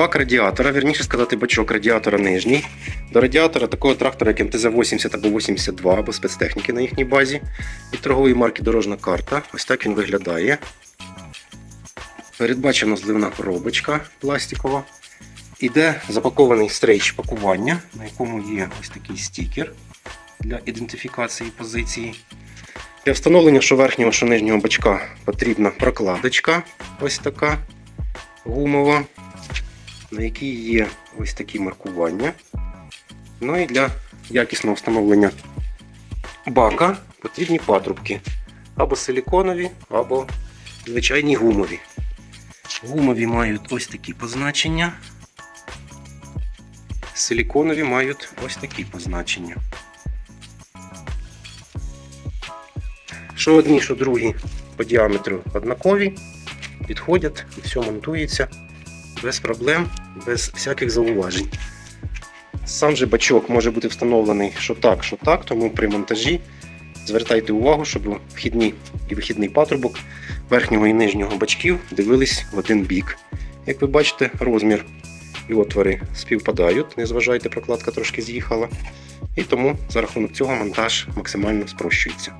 бак радіатора, вірніше сказати, бачок радіатора нижній. До радіатора такого трактора, як МТЗ-80 або 82, або спецтехніки на їхній базі. Від торгової марки Дорожна карта. Ось так він виглядає. Передбачена зливна коробочка пластикова. Іде запакований стрейч пакування, на якому є ось такий стікер для ідентифікації позиції. Для встановлення що верхнього, що нижнього бачка потрібна прокладочка, ось така гумова, на якій є ось такі маркування. Ну і для якісного встановлення бака потрібні патрубки або силіконові, або звичайні гумові. Гумові мають ось такі позначення. Силіконові мають ось такі позначення. Що одні, що другі по діаметру однакові, підходять і все монтується без проблем, без всяких зауважень. Сам же бачок може бути встановлений що так, що так, тому при монтажі звертайте увагу, щоб вхідні і вихідний патрубок верхнього і нижнього бачків дивились в один бік. Як ви бачите, розмір і отвори співпадають, не зважайте, прокладка трошки з'їхала. І тому за рахунок цього монтаж максимально спрощується.